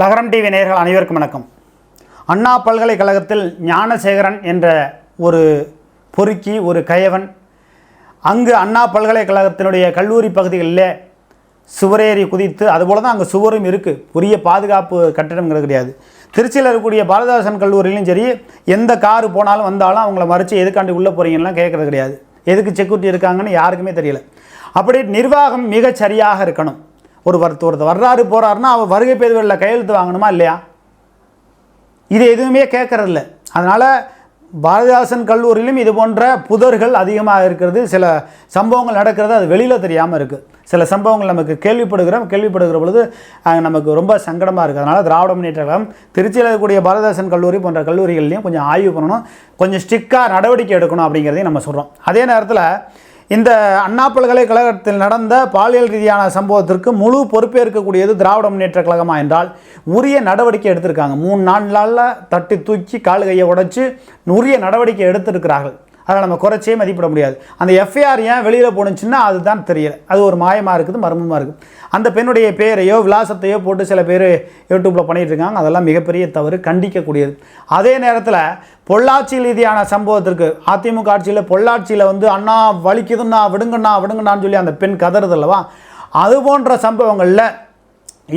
லகரம் டிவி நேயர்கள் அனைவருக்கும் வணக்கம். அண்ணா பல்கலைக்கழகத்தில் ஞானசேகரன் என்ற ஒரு பொறுக்கி ஒரு கயவன் அங்கு அண்ணா பல்கலைக்கழகத்தினுடைய கல்லூரி பகுதிகளில் சுவரேறி குதித்து அதுபோல தான் அங்கே சுவரும் இருக்குது உரிய பாதுகாப்பு கட்டிடங்கிறது கிடையாது. திருச்சியில் இருக்கக்கூடிய பாரதிதாசன் கல்லூரியிலும் சரி எந்த காரு போனாலும் வந்தாலும் அவங்கள மறித்து எதுக்காண்டி உள்ளே போகிறீங்கலாம் கேட்குறது கிடையாது. எதுக்கு செக்யூரிட்டி இருக்காங்கன்னு யாருக்குமே தெரியல. அப்படி நிர்வாகம் மிகச் சரியாக இருக்கணும். ஒரு ஒருத்தர் ஒருத்தர் வர்றாரு போகிறாருன்னா அவர் வருகை பேதுகளில் கையெழுத்து வாங்கணுமா இல்லையா? இது எதுவுமே கேட்கறதில்ல. அதனால் பாரதிதாசன் கல்லூரியிலும் இது போன்ற புதர்கள் அதிகமாக இருக்கிறது. சில சம்பவங்கள் நடக்கிறது அது வெளியில் தெரியாமல் இருக்குது சில சம்பவங்கள் நமக்கு கேள்விப்படுகிறோம். கேள்விப்படுகிற பொழுது அது நமக்கு ரொம்ப சங்கடமாக இருக்குது அதனால் திராவிட முன்னேற்ற கழகம் திருச்சியில் இருக்கக்கூடிய பாரதிதாசன் கல்லூரி போன்ற கல்லூரிகள்லையும் கொஞ்சம் ஆய்வு பண்ணணும். கொஞ்சம் ஸ்ட்ரிக்டாக நடவடிக்கை எடுக்கணும் அப்படிங்கிறதையும் நம்ம சொல்கிறோம் அதே நேரத்தில் இந்த அண்ணா பல்கலைக்கழகத்தில் நடந்த பாலியல் ரீதியான சம்பவத்திற்கு முழு பொறுப்பேற்கக்கூடியது திராவிட முன்னேற்ற கழகமா என்றால் உரிய நடவடிக்கை எடுத்திருக்காங்க. மூணு நாலு நாளில் தட்டி தூக்கி கால் கையை உடைச்சு உரிய நடவடிக்கை எடுத்திருக்கிறார்கள். அதை நம்ம குறைச்சே மதிப்பிட முடியாது. அந்த எஃப்ஐஆர் ஏன் வெளியில் போணுச்சுன்னா அதுதான் தெரியல. அது ஒரு மாயமாக இருக்குது மர்மமாக இருக்குது. அந்த பெண்ணுடைய பேரையோ விலாசத்தையோ போட்டு சில பேர் யூடியூப்பில் பண்ணிகிட்டு இருக்காங்க. அதெல்லாம் மிகப்பெரிய தவறு கண்டிக்கக்கூடியது. அதே நேரத்தில் பொள்ளாச்சி ரீதியான சம்பவத்திற்கு அதிமுக ஆட்சியில் பொள்ளாட்சியில் வந்து அண்ணா வலிக்குதுண்ணா விடுங்கண்ணா விடுங்கண்ணான்னு சொல்லி அந்த பெண் கதறது அல்லவா? அது போன்ற சம்பவங்களில்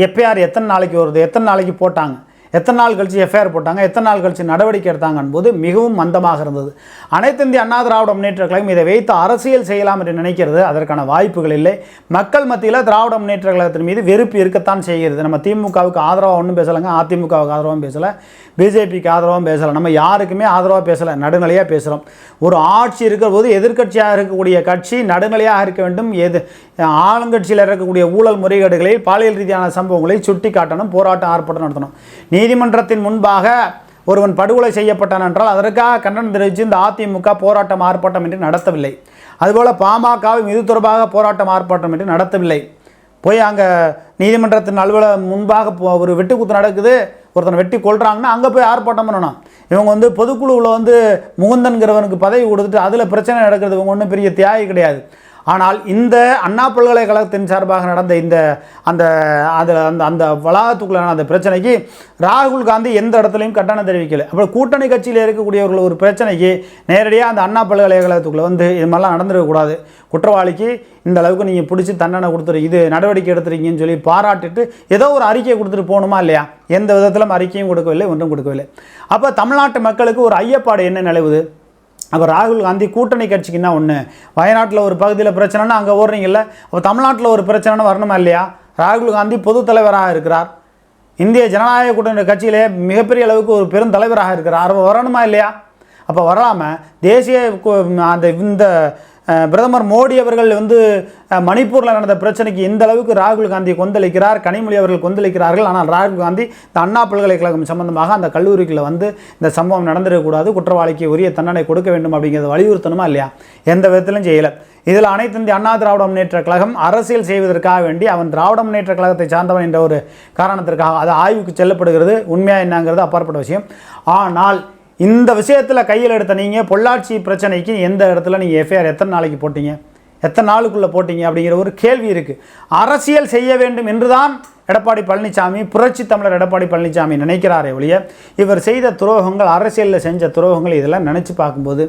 எஃப்ஐஆர் எத்தனை நாளைக்கு வருது எத்தனை நாளைக்கு போட்டாங்க? எத்தனை நாள் கழித்து எஃப்ஐஆர் போட்டாங்க எத்தனை நாள் கழித்து நடவடிக்கை எடுத்தாங்க போது மிகவும் மந்தமாக இருந்தது. அனைத்து இந்திய அண்ணா திராவிட முன்னேற்ற கழகம் இதை வைத்து அரசியல் செய்யலாம் என்று நினைக்கிறது. அதற்கான வாய்ப்புகள் இல்லை. மக்கள் மத்தியில் திராவிட முன்னேற்ற கழகத்தின் மீது வெறுப்பு இருக்கத்தான் செய்கிறது. நம்ம திமுகவுக்கு ஆதரவாக ஒன்றும் பேசலைங்க. அதிமுகவுக்கு ஆதரவாகவும் பேசலை. பிஜேபிக்கு ஆதரவாகவும் பேசலை. நம்ம யாருக்குமே ஆதரவாக பேசலை. நடுநிலையாக பேசுகிறோம் ஒரு ஆட்சி இருக்கிற போது எதிர்க்கட்சியாக இருக்கக்கூடிய கட்சி நடுநிலையாக இருக்க வேண்டும். எது ஆளுங்கட்சியில் இருக்கக்கூடிய ஊழல் முறைகேடுகளில் பாலியல் ரீதியான சம்பவங்களை சுட்டி காட்டணும் போராட்டம் ஆர்ப்பாட்டம் நடத்தணும். நீதிமன்றத்தின் முன்பாக ஒருவன் படுகொலை செய்யப்பட்டான் என்றால் அதற்காக கண்டனம் தெரிவித்து இந்த அதிமுக போராட்டம் ஆர்ப்பாட்டம் என்று நடத்தவில்லை. அதுபோல் பாமகவும் இது தொடர்பாக போராட்டம் ஆர்ப்பாட்டம் என்று நடத்தவில்லை. போய் அங்கே நீதிமன்றத்தின் அலுவலகம் முன்பாக போ- ஒரு வெட்டுக்குத்து நடக்குது ஒருத்தனை வெட்டி கொள்கிறாங்கன்னா அங்கே போய் ஆர்ப்பாட்டம் பண்ணணும். இவங்க வந்து பொதுக்குழுவில் வந்து முகுந்தன்கிறவனுக்கு பதவி கொடுத்துட்டு அதில் பிரச்சனை நடக்கிறது இவங்க ஒன்றும் பெரிய தியாகி கிடையாது. ஆனால் இந்த அண்ணா பல்கலைக்கழகத்தின் சார்பாக நடந்த இந்த அந்த அதில் அந்த அந்த வளாகத்துக்குள்ளான அந்த பிரச்சனைக்கு ராகுல் காந்தி எந்த இடத்துலையும் கட்டணம் தெரிவிக்கலை. அப்புறம் கூட்டணி கட்சியில் இருக்கக்கூடியவர்கள் ஒரு பிரச்சனைக்கு நேரடியாக அந்த அண்ணா பல்கலைக்கழகத்துக்குள்ளே வந்து இது மாதிரிலாம் நடந்துடக்கூடாது குற்றவாளிக்கு இந்த அளவுக்கு நீங்கள் பிடிச்சி தண்டனை கொடுத்துரு இது நடவடிக்கை எடுத்துருக்கீங்கன்னு சொல்லி பாராட்டிட்டு ஏதோ ஒரு அறிக்கை கொடுத்துட்டு போகணுமா இல்லையா? எந்த விதத்திலும் அறிக்கையும் கொடுக்கவில்லை ஒன்றும் கொடுக்கவில்லை. அப்போ தமிழ்நாட்டு மக்களுக்கு ஒரு ஐயப்பாடு என்ன நிலவுது? அப்போ ராகுல் காந்தி கூட்டணி கட்சிக்குன்னா ஒன்று வயநாட்டில் ஒரு பகுதியில் பிரச்சனைனா அங்கே ஓடுறீங்கல்ல? அப்போ தமிழ்நாட்டில் ஒரு பிரச்சனைன்னு வரணுமா இல்லையா? ராகுல் காந்தி பொது தலைவராக இருக்கிறார். இந்திய ஜனநாயக கூட்டணி கட்சியிலே மிகப்பெரிய அளவுக்கு ஒரு பெருந்தலைவராக இருக்கிறார். அவர் வரணுமா இல்லையா? அப்போ வராமல் தேசிய அந்த இந்த பிரதமர் மோடி அவர்கள் வந்து மணிப்பூரில் நடந்த பிரச்சனைக்கு எந்த அளவுக்கு ராகுல் காந்தி கொந்தளிக்கிறார் கனிமொழி அவர்கள் கொந்தளிக்கிறார்கள். ஆனால் ராகுல் காந்தி இந்த அண்ணா பல்கலைக்கழகம் சம்பந்தமாக அந்த கல்லூரிக்குள்ள வந்து இந்த சம்பவம் நடந்துடக்கூடாது குற்றவாளிக்கு உரிய தண்டனை கொடுக்க வேண்டும் அப்படிங்கிறத வலியுறுத்தணுமா இல்லையா? எந்த விதத்திலும் செய்யலை. இதில் அனைத்து இந்திய அண்ணா திராவிட முன்னேற்ற கழகம் அரசியல் செய்வதற்காக வேண்டி அவன் திராவிட முன்னேற்ற கழகத்தை சார்ந்தவன் என்ற ஒரு காரணத்திற்காக அது ஆய்வுக்கு செல்லப்படுகிறது. உண்மையாக என்னங்கிறது அப்பாற்பட்ட விஷயம். ஆனால் இந்த விஷயத்தில் கையில் எடுத்த நீங்கள் பொள்ளாச்சி பிரச்சனைக்கு எந்த இடத்துல நீங்கள் எஃப்ஐஆர் எத்தனை நாளைக்கு போட்டீங்க? எத்தனை நாளுக்குள்ளே போட்டீங்க? அப்படிங்கிற ஒரு கேள்வி இருக்குது அரசியல் செய்ய வேண்டும் என்றுதான் எடப்பாடி பழனிசாமி புரட்சி தமிழர் எடப்பாடி பழனிசாமி நினைக்கிறாரே ஒழிய இவர் செய்த துரோகங்கள் அரசியலில் செஞ்ச துரோகங்கள் இதெல்லாம் நினச்சி பார்க்கும்போது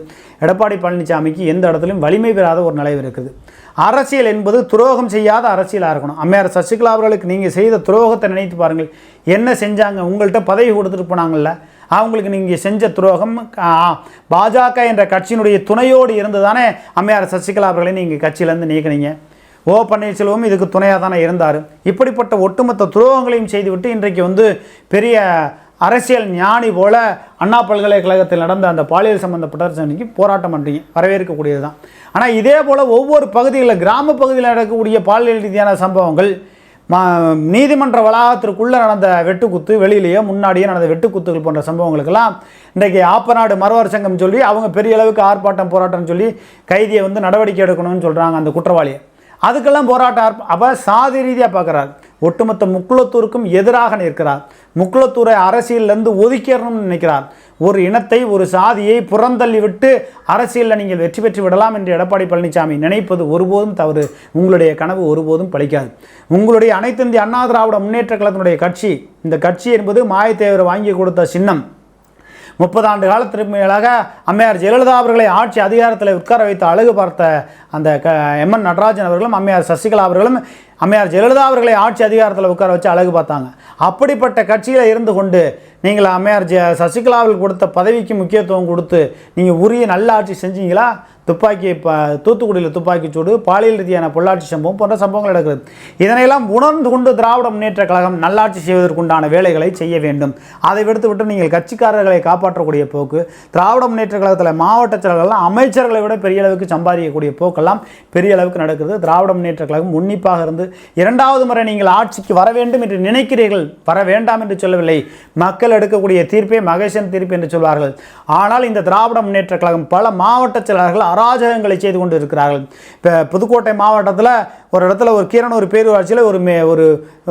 எடப்பாடி பழனிசாமிக்கு எந்த இடத்துலையும் வலிமை பெறாத ஒரு நிலைவு இருக்குது. அரசியல் என்பது துரோகம் செய்யாத அரசியலாக இருக்கணும். அம்மையார் சசிகலா அவர்களுக்கு நீங்கள் செய்த துரோகத்தை நினைத்து பாருங்கள். என்ன செஞ்சாங்க? உங்கள்கிட்ட பதவி கொடுத்துட்டு போனாங்கல்ல. அவங்களுக்கு நீங்கள் செஞ்ச துரோகம் பாஜக என்ற கட்சியினுடைய துணையோடு இருந்து தானே அம்மையார் சசிகலா அவர்களை நீங்கள் கட்சியிலேருந்து நீக்கினீங்க? ஓ பன்னீர்செல்வம் இதுக்கு துணையாக தானே இருந்தார். இப்படிப்பட்ட ஒட்டுமொத்த துரோகங்களையும் செய்துவிட்டு இன்றைக்கு வந்து பெரிய அரசியல் ஞானி போல அண்ணா பல்கலைக்கழகத்தில் நடந்த அந்த பாலியல் சம்பந்தப்பட்ட பிரச்சனைக்கு போராட்டம் பண்ணுறீங்க வரவேற்கக்கூடியது தான் ஆனால் இதே போல் ஒவ்வொரு பகுதிகளில் கிராம பகுதியில் நடக்கக்கூடிய பாலியல் ரீதியான சம்பவங்கள் நீதிமன்ற வளாகத்திற்குள்ளே நடந்த வெட்டுக்குத்து வெளியிலேயே முன்னாடியே நடந்த வெட்டுக்குத்துகள் போன்ற சம்பவங்களுக்கெல்லாம் இன்றைக்கு ஆப்பநாடு மறுவர் சங்கம் சொல்லி அவங்க பெரிய அளவுக்கு ஆர்ப்பாட்டம் போராட்டம் சொல்லி கைதியை வந்து நடவடிக்கை எடுக்கணும்னு சொல்கிறாங்க அந்த குற்றவாளியை. அதுக்கெல்லாம் போராட்டம் ஆர்ப்ப- சாதி ரீதியாக பார்க்குறாரு ஒட்டுமொத்த முக்குளத்தூருக்கும் எதிராக நிற்கிறார். முக்குளத்தூரை அரசியலேருந்து ஒதுக்கிடணும்னு நினைக்கிறார். ஒரு இனத்தை ஒரு சாதியை புறந்தள்ளி விட்டு அரசியலில் நீங்கள் வெற்றி பெற்று விடலாம் என்று எடப்பாடி பழனிசாமி நினைப்பது ஒருபோதும் தவறு. உங்களுடைய கனவு ஒருபோதும் பழிக்காது. உங்களுடைய அனைத்து இந்திய அண்ணா திராவிட முன்னேற்ற கழகத்தினுடைய கட்சி இந்த கட்சி என்பது மாயத்தேவர் வாங்கி கொடுத்த சின்னம். முப்பது ஆண்டு காலத்திற்கு மேலாக அம்மையார் ஜெயலலிதா அவர்களை ஆட்சி அதிகாரத்தில் உட்கார வைத்து அழகு பார்த்த அந்த க எம்என் நடராஜன் அவர்களும் அம்மையார் சசிகலா அவர்களும் அம்மையார் ஜெயலலிதா அவர்களை ஆட்சி அதிகாரத்தில் உட்கார வச்சு அழகு பார்த்தாங்க. அப்படிப்பட்ட கட்சியில் இருந்து கொண்டு நீங்கள் அம்மையார் ஜ சசிகலாவில் கொடுத்த பதவிக்கு முக்கியத்துவம் கொடுத்து நீங்கள் உரிய நல்ல ஆட்சி செஞ்சீங்களா? துப்பாக்கி இப்போ தூத்துக்குடியில் துப்பாக்கி சூடு பாலியல் ரீதியான பொள்ளாட்சி சம்பவம் போன்ற சம்பவங்கள் நடக்கிறது இதனையெல்லாம் உணர்ந்து கொண்டு திராவிட முன்னேற்ற கழகம் நல்லாட்சி செய்வதற்குண்டான வேலைகளை செய்ய வேண்டும். அதை விடுத்து விட்டு நீங்கள் கட்சிக்காரர்களை காப்பாற்றக்கூடிய போக்கு திராவிட முன்னேற்ற கழகத்தில் மாவட்ட செயலர்கள்லாம் அமைச்சர்களை விட பெரிய அளவுக்கு சம்பாதிக்கக்கூடிய போக்கெல்லாம் பெரிய அளவுக்கு நடக்கிறது. திராவிட முன்னேற்ற கழகம் உன்னிப்பாக இருந்து இரண்டாவது முறை நீங்கள் ஆட்சிக்கு வர வேண்டும் என்று நினைக்கிறீர்கள். வர வேண்டாம் என்று சொல்லவில்லை. மக்கள் எடுக்கக்கூடிய தீர்ப்பே மகேசன் தீர்ப்பு என்று சொல்வார்கள். ஆனால் இந்த திராவிட முன்னேற்ற கழகம் பல மாவட்ட செயலாளர்கள் அராஜகங்களை செய்து கொண்டு இருக்கிறார்கள் இப்போ புதுக்கோட்டை மாவட்டத்தில் ஒரு இடத்துல ஒரு கீரனூர் பேரூராட்சியில் ஒரு மே ஒரு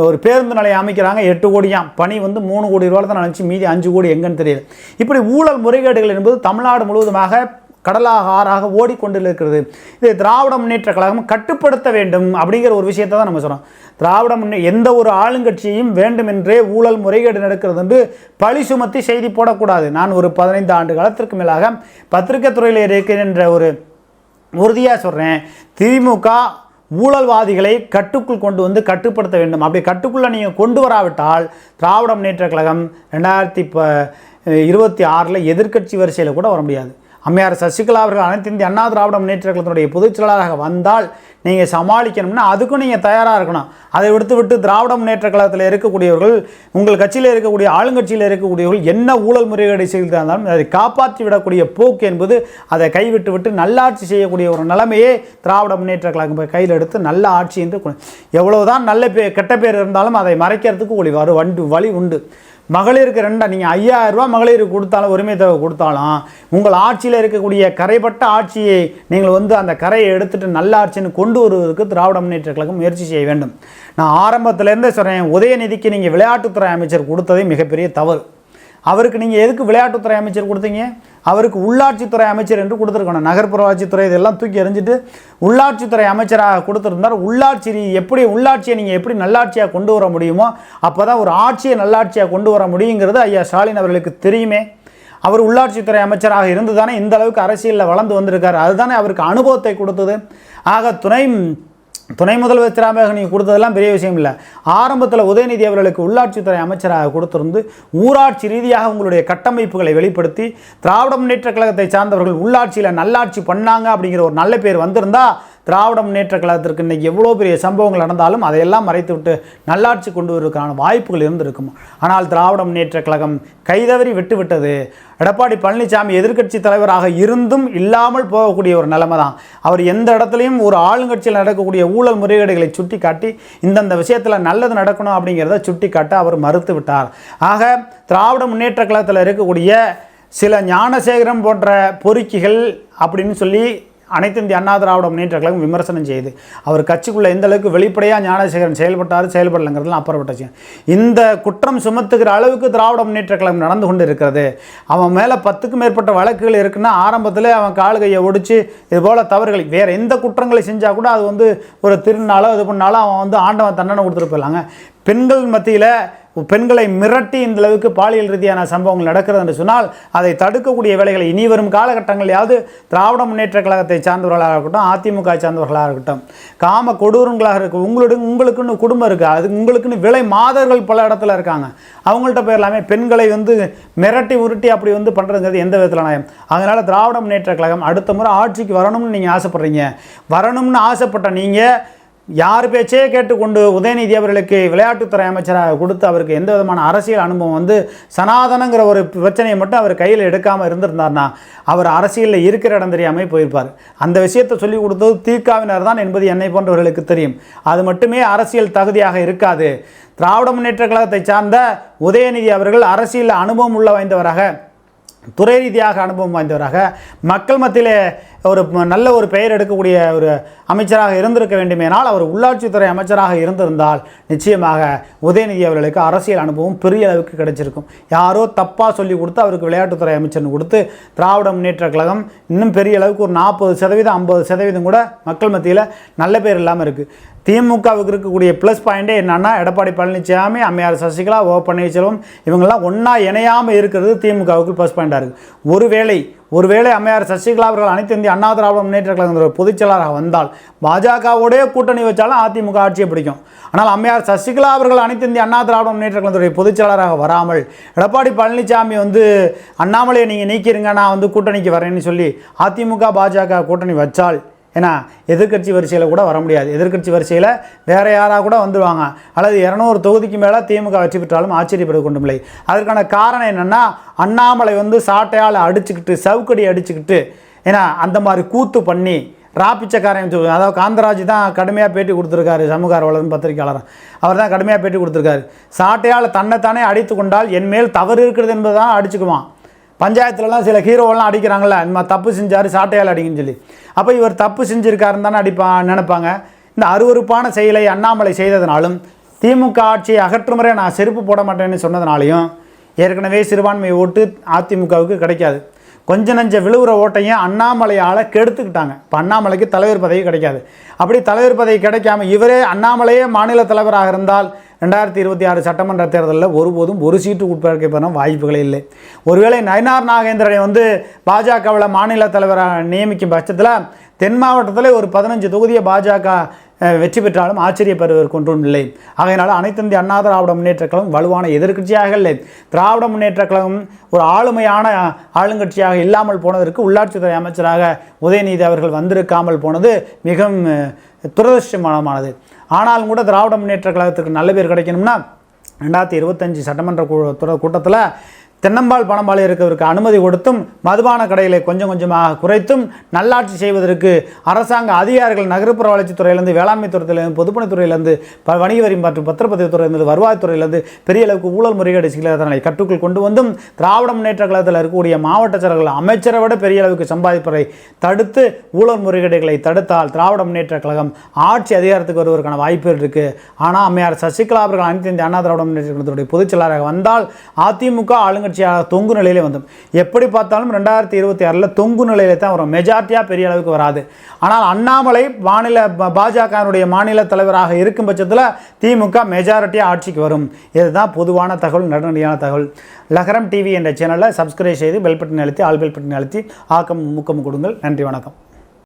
ஒரு பேருந்து நிலையம் அமைக்கிறாங்க. எட்டு கோடியாம் பணி வந்து மூணு கோடி ரூபாய் தான் நினச்சி மீதி அஞ்சு கோடி எங்கன்னு தெரியல. இப்படி ஊழல் முறைகேடுகள் என்பது தமிழ்நாடு முழுவதுமாக கடலாக ஆறாக ஓடிக்கொண்டு இருக்கிறது இதை திராவிட முன்னேற்ற கழகம் கட்டுப்படுத்த வேண்டும் அப்படிங்கிற ஒரு விஷயத்தை தான் நம்ம சொல்கிறோம் திராவிட முன்னே எந்த ஒரு ஆளுங்கட்சியையும் வேண்டுமென்றே ஊழல் முறைகேடு நடக்கிறது என்று பழி சுமத்தி செய்தி போடக்கூடாது. நான் ஒரு பதினைந்து ஆண்டு காலத்திற்கு மேலாக பத்திரிகை துறையில் என்ற ஒரு உறுதியாக சொல்கிறேன் திமுக ஊழல்வாதிகளை கட்டுக்குள் கொண்டு வந்து கட்டுப்படுத்த வேண்டும். அப்படி கட்டுக்குள்ளே நீங்கள் கொண்டு வராவிட்டால் திராவிட முன்னேற்ற கழகம் ரெண்டாயிரத்தி ப இருபத்தி ஆறில் எதிர்க்கட்சி வரிசையில் கூட வர முடியாது. அம்மையார் சசிகலா அவர்கள் அனைத்து இந்திய அண்ணா திராவிட முன்னேற்ற கழகத்தினுடைய பொதுச் செயலாளராக வந்தால் நீங்கள் சமாளிக்கணும்னா அதுக்கும் நீங்கள் தயாராக இருக்கணும். அதை விடுத்து விட்டு திராவிட முன்னேற்ற கழகத்தில் இருக்கக்கூடியவர்கள் உங்கள் கட்சியில் இருக்கக்கூடிய ஆளுங்கட்சியில் இருக்கக்கூடியவர்கள் என்ன ஊழல் முறைகேடு செய்திருந்தாலும் அதை காப்பாற்றி விடக்கூடிய போக்கு என்பது அதை கைவிட்டு விட்டு நல்லாட்சி செய்யக்கூடிய ஒரு நிலைமையே திராவிட முன்னேற்ற கழகம் கையில் எடுத்து நல்ல ஆட்சி என்று எவ்வளோதான் நல்ல பே கெட்ட பேர் இருந்தாலும் அதை மறைக்கிறதுக்கு ஒளி வரு வண்டு வழி உண்டு. மகளிருக்கு ரெண்டா நீங்கள் ஐயாயிரம் ரூபா மகளிருக்கு கொடுத்தாலும் உரிமை தொகை கொடுத்தாலும் உங்கள் ஆட்சியில் இருக்கக்கூடிய கரைப்பட்ட ஆட்சியை நீங்கள் வந்து அந்த கரையை எடுத்துகிட்டு நல்ல ஆட்சின்னு கொண்டு வருவதற்கு திராவிட முன்னேற்ற கழகம் முயற்சி செய்ய வேண்டும். நான் ஆரம்பத்திலேருந்தே சொல்கிறேன் உதயநிதிக்கு நீங்கள் விளையாட்டுத்துறை அமைச்சர் கொடுத்ததே மிகப்பெரிய தவறு. அவருக்கு நீங்கள் எதுக்கு விளையாட்டுத்துறை அமைச்சர் கொடுத்தீங்க? அவருக்கு உள்ளாட்சித்துறை அமைச்சர் என்று கொடுத்துருக்கணும். நகர்ப்புற வளர்ச்சித்துறை இதெல்லாம் தூக்கி எறிஞ்சிட்டு உள்ளாட்சித்துறை அமைச்சராக கொடுத்துருந்தார். உள்ளாட்சி எப்படி உள்ளாட்சியை நீங்கள் எப்படி நல்லாட்சியாக கொண்டு வர முடியுமோ அப்போ தான் ஒரு ஆட்சியை நல்லாட்சியாக கொண்டு வர முடியுங்கிறது ஐயா ஸ்டாலின் அவர்களுக்கு தெரியுமே. அவர் உள்ளாட்சித்துறை அமைச்சராக இருந்து தானே இந்த அளவுக்கு அரசியலில் வளர்ந்து வந்திருக்காரு. அதுதானே அவருக்கு அனுபவத்தை கொடுத்தது. ஆக துணை துணை முதல்வர் நீங்கள் கொடுத்ததெல்லாம் பெரிய விஷயம் இல்லை. ஆரம்பத்தில் உதயநிதி அவர்களுக்கு உள்ளாட்சித்துறை அமைச்சராக கொடுத்திருந்து ஊராட்சி ரீதியாக உங்களுடைய கட்டமைப்புகளை வெளிப்படுத்தி திராவிட முன்னேற்ற கழகத்தை சார்ந்தவர்கள் உள்ளாட்சியில் நல்லாட்சி பண்ணாங்க அப்படிங்கிற ஒரு நல்ல பேர் வந்திருந்தா திராவிட முன்னேற்ற கழகத்திற்கு இன்றைக்கி எவ்வளோ பெரிய சம்பவங்கள் நடந்தாலும் அதையெல்லாம் மறைத்து விட்டு நல்லாட்சி கொண்டு வருவதற்கான வாய்ப்புகள் இருந்திருக்கும். ஆனால் திராவிட முன்னேற்ற கழகம் கைதவறி விட்டுவிட்டது எடப்பாடி பழனிசாமி எதிர்க்கட்சி தலைவராக இருந்தும் இல்லாமல் போகக்கூடிய ஒரு நிலைமை தான் அவர் எந்த இடத்துலையும் ஒரு ஆளுங்கட்சியில் நடக்கக்கூடிய ஊழல் முறைகேடுகளை சுட்டி காட்டி இந்தந்த விஷயத்தில் நல்லது நடக்கணும் அப்படிங்கிறத சுட்டி காட்ட அவர் மறுத்து விட்டார். ஆக திராவிட முன்னேற்ற கழகத்தில் இருக்கக்கூடிய சில ஞானசேகரம் போன்ற பொறுக்கிகள் அப்படின்னு சொல்லி அனைத்து இந்திய அண்ணா திராவிட முன்னேற்ற கழகம் விமர்சனம் செய்யுது அவர் கட்சிக்குள்ள எந்த அளவுக்கு வெளிப்படையாக ஞானசேகரன் செயல்பட்டார் செயல்படலைங்கிறதுலாம் அப்புறப்பட்ட விஷயம். இந்த குற்றம் சுமத்துகிற அளவுக்கு திராவிட முன்னேற்ற கழகம் நடந்து கொண்டு இருக்கிறது அவன் மேலே பத்துக்கும் மேற்பட்ட வழக்குகள் இருக்குன்னா ஆரம்பத்தில் அவன் கால் கையை ஒடிச்சு இது போல் தவறுகள் வேறு எந்த குற்றங்களை செஞ்சால் கூட அது வந்து ஒரு திருநாளோ இது பண்ணாலும் அவன் வந்து ஆண்டவன் தண்டனை கொடுத்துட்டு போயிடலாங்க. பெண்கள் மத்தியில் பெண்களை மிரட்டி இந்த அளவுக்கு பாலியல் ரீதியான சம்பவங்கள் நடக்கிறது என்று சொன்னால் அதை தடுக்கக்கூடிய வேலைகளை இனி வரும் காலகட்டங்களையாவது திராவிட முன்னேற்ற கழகத்தை சார்ந்தவர்களாக இருக்கட்டும் அதிமுக சார்ந்தவர்களாக இருக்கட்டும் காம கொடூரங்களாக இருக்கும் உங்களுடைய உங்களுக்குன்னு குடும்பம் இருக்குது அது உங்களுக்குன்னு விலை மாதர்கள் பல இடத்துல இருக்காங்க. அவங்கள்ட்ட போய் எல்லாமே பெண்களை வந்து மிரட்டி உருட்டி அப்படி வந்து பண்ணுறதுங்கிறது எந்த விதத்தில் நியாயம்? அதனால் திராவிட முன்னேற்ற கழகம் அடுத்த முறை ஆட்சிக்கு வரணும்னு நீங்கள் ஆசைப்பட்றீங்க. வரணும்னு ஆசைப்பட்ட நீங்கள் யார் பேச்சே கேட்டுக்கொண்டு உதயநிதி அவர்களுக்கு விளையாட்டுத்துறை அமைச்சராக கொடுத்து அவருக்கு எந்த விதமான அரசியல் அனுபவம் வந்து சனாதனங்கிற ஒரு பிரச்சனையை மட்டும் அவர் கையில் எடுக்காமல் இருந்திருந்தார்னா அவர் அரசியலில் இருக்கிற இடம் தெரியாமல் போயிருப்பார். அந்த விஷயத்தை சொல்லிக் கொடுத்தது தீக்காவினர் தான் என்பது என்னை போன்றவர்களுக்கு தெரியும். அது மட்டுமே அரசியல் தகுதியாக இருக்காது. திராவிட முன்னேற்ற கழகத்தை சார்ந்த உதயநிதி அவர்கள் அரசியல் அனுபவம் உள்ள வாய்ந்தவராக துறை ரீதியாக அனுபவம் வாய்ந்தவராக மக்கள் மத்தியிலே ஒரு நல்ல ஒரு பெயர் எடுக்கக்கூடிய ஒரு அமைச்சராக இருந்திருக்க வேண்டுமேனால் அவர் உள்ளாட்சித்துறை அமைச்சராக இருந்திருந்தால் நிச்சயமாக உதயநிதி அவர்களுக்கு அரசியல் அனுபவம் பெரிய அளவுக்கு கிடைச்சிருக்கும். யாரோ தப்பாக சொல்லி கொடுத்து அவருக்கு விளையாட்டுத்துறை அமைச்சர்னு கொடுத்து திராவிட முன்னேற்ற கழகம் இன்னும் பெரிய அளவுக்கு ஒரு நாற்பது சதவீதம் ஐம்பது சதவீதம் கூட மக்கள் மத்தியில் நல்ல பேர் இல்லாமல் இருக்குது திமுகவுக்கு இருக்கக்கூடிய ப்ளஸ் பாயிண்டே என்னென்னா எடப்பாடி பழனிசாமி அம்மையார் சசிகலா ஓ பன்னீர்செல்வம் இவங்கெல்லாம் ஒன்றா இணையாமல் இருக்கிறது திமுகவுக்கு ப்ளஸ் பாயிண்டாக இருக்குது ஒருவேளை ஒருவேளை அம்மையார் சசிகலா அவர்கள் அனைத்து இந்திய அண்ணா திராவிட முன்னேற்ற கழகத்தின் பொதுச்செயலாளராக வந்தால் பாஜகவோடே கூட்டணி வச்சாலும் அதிமுக ஆட்சியை பிடிக்கும். ஆனால் அம்மையார் சசிகலா அவர்கள் அனைத்து இந்திய அண்ணா திராவிட முன்னேற்ற கழகத்துடைய பொதுச்செயலாளராக வராமல் எடப்பாடி பழனிசாமி வந்து அண்ணாமலையை நீங்கள் நீக்கிருங்க நான் வந்து கூட்டணிக்கு வரேன்னு சொல்லி அதிமுக பாஜக கூட்டணி வச்சால் ஏன்னா எதிர்க்கட்சி வரிசையில் கூட வர முடியாது. எதிர்க்கட்சி வரிசையில் வேறு யாராக கூட வந்துடுவாங்க அல்லது இரநூறு தொகுதிக்கு மேலே திமுக வெற்றி பெற்றாலும் ஆச்சரியப்பட கொண்டுமில்லை. அதற்கான காரணம் என்னென்னா அண்ணாமலை வந்து சாட்டையால் அடிச்சுக்கிட்டு சவுக்கடி அடிச்சுக்கிட்டு ஏன்னா அந்த மாதிரி கூத்து பண்ணி ராப்பிச்சக்காரன் சொல்லுவாங்க அதாவது காந்தராஜ் தான் கடுமையாக பேட்டி கொடுத்துருக்காரு சமூக ஆர்வலர்னு பத்திரிகையாளர். அவர் தான் கடுமையாக பேட்டி கொடுத்துருக்காரு. சாட்டையால் தன்னைத்தானே அடித்து கொண்டால் என் மேல் தவறு இருக்கிறது என்பதை தான் அடிச்சுக்குவான். பஞ்சாயத்துலலாம் சில ஹீரோவெல்லாம் அடிக்கிறாங்கல்ல இந்த மாதிரி தப்பு செஞ்சார் சாட்டையால் அடிங்கன்னு சொல்லி. அப்போ இவர் தப்பு செஞ்சிருக்காருன்னு தானே அடிப்பான் நினைப்பாங்க. இந்த அருவருப்பான செயலை அண்ணாமலை செய்ததுனாலும் திமுக ஆட்சியை அகற்றும் முறை நான் செருப்பு போட மாட்டேன்னு சொன்னதுனாலையும் ஏற்கனவே சிறுபான்மை ஓட்டு அதிமுகவுக்கு கிடைக்காது. கொஞ்ச நஞ்ச விழுவுற ஓட்டையும் அண்ணாமலையால் கெடுத்துக்கிட்டாங்க. இப்போ அண்ணாமலைக்கு தலைவர் பதவி கிடைக்காது. அப்படி தலைவர் பதவி கிடைக்காம இவரே அண்ணாமலையே மாநில தலைவராக இருந்தால் ரெண்டாயிரத்தி இருபத்தி ஆறு சட்டமன்ற தேர்தலில் ஒருபோதும் ஒரு சீட்டு உட்படுத்தப்பட வாய்ப்புகளே இல்லை. ஒருவேளை நயனார் நாகேந்திரனை வந்து பாஜகவில் மாநில தலைவராக நியமிக்கும் பட்சத்தில் தென் மாவட்டத்தில் ஒரு பதினஞ்சு தொகுதியை பாஜக வெற்றி பெற்றாலும் ஆச்சரியப்படுவதற்கு ஒன்றும் இல்லை. ஆகையினால் அனைத்து இந்திய அண்ணா திராவிட முன்னேற்ற கழகம் வலுவான எதிர்க்கட்சியாக இல்லை. திராவிட முன்னேற்ற கழகம் ஒரு ஆளுமையான ஆளுங்கட்சியாக இல்லாமல் போனதற்கு உள்ளாட்சித்துறை அமைச்சராக உதயநிதி அவர்கள் வந்திருக்காமல் போனது மிகவும் துரதிருஷ்டமானது. ஆனாலும் கூட திராவிட முன்னேற்ற கழகத்துக்கு நல்ல பேர் கிடைக்கணும்னா ரெண்டாயிரத்தி இருபத்தஞ்சி சட்டமன்ற கூட்டத்தில் தென்னம்பால் பணம்பாலை இருக்கிறதுக்கு அனுமதி கொடுத்தும் மதுபான கடைகளை கொஞ்சம் கொஞ்சமாக குறைத்தும் நல்லாட்சி செய்வதற்கு அரசாங்க அதிகாரிகள் நகர்ப்புற வளர்ச்சித்துறையிலேருந்து வேளாண்மை துறையிலேருந்து பொதுப்பணித்துறையிலேருந்து ப வணிக வரி மற்றும் பத்திரப்பதிவு துறையிலிருந்து வருவாய்த்துறையிலேருந்து பெரிய அளவுக்கு ஊழல் முறைகேடு சிலதனை கட்டுக்குள் கொண்டு வந்தும் திராவிட முன்னேற்ற கழகத்தில் இருக்கக்கூடிய மாவட்ட செயலர்கள் அமைச்சரை விட பெரிய அளவுக்கு சம்பாதிப்பதை தடுத்து ஊழல் முறைகேடுகளை தடுத்தால் திராவிட முன்னேற்ற கழகம் ஆட்சி அதிகாரத்துக்கு வருவதற்கான வாய்ப்பு இருக்குது ஆனால் அம்மையார் சசிகலா அவர்கள் அனைத்து இந்திய அண்ணா திராவிட முன்னேற்ற கழகத்துடைய பொதுச் செயலாளராக வந்தால் அதிமுக ஆளுங்க கட்சியாக தொங்கு நிலையிலே வந்தோம். எப்படி பார்த்தாலும் ரெண்டாயிரத்தி இருபத்தி ஆறில் தொங்கு நிலையில தான் வரும். மெஜாரிட்டியாக பெரிய அளவுக்கு வராது. ஆனால் அண்ணாமலை மாநில பாஜகனுடைய பாஜகவினுடைய மாநில தலைவராக இருக்கும் பட்சத்தில் திமுக மெஜாரிட்டியாக ஆட்சிக்கு வரும். இதுதான் பொதுவான தகவல் நடுநடியான தகவல். லகரம் டிவி என்ற சேனலை சப்ஸ்கிரைப் செய்து பெல் பட்டன் அழுத்தி ஆல் பெல் பட்டன் அழுத்தி ஆக்கம் ஊக்கம் கொடுங்கள். நன்றி வணக்கம்.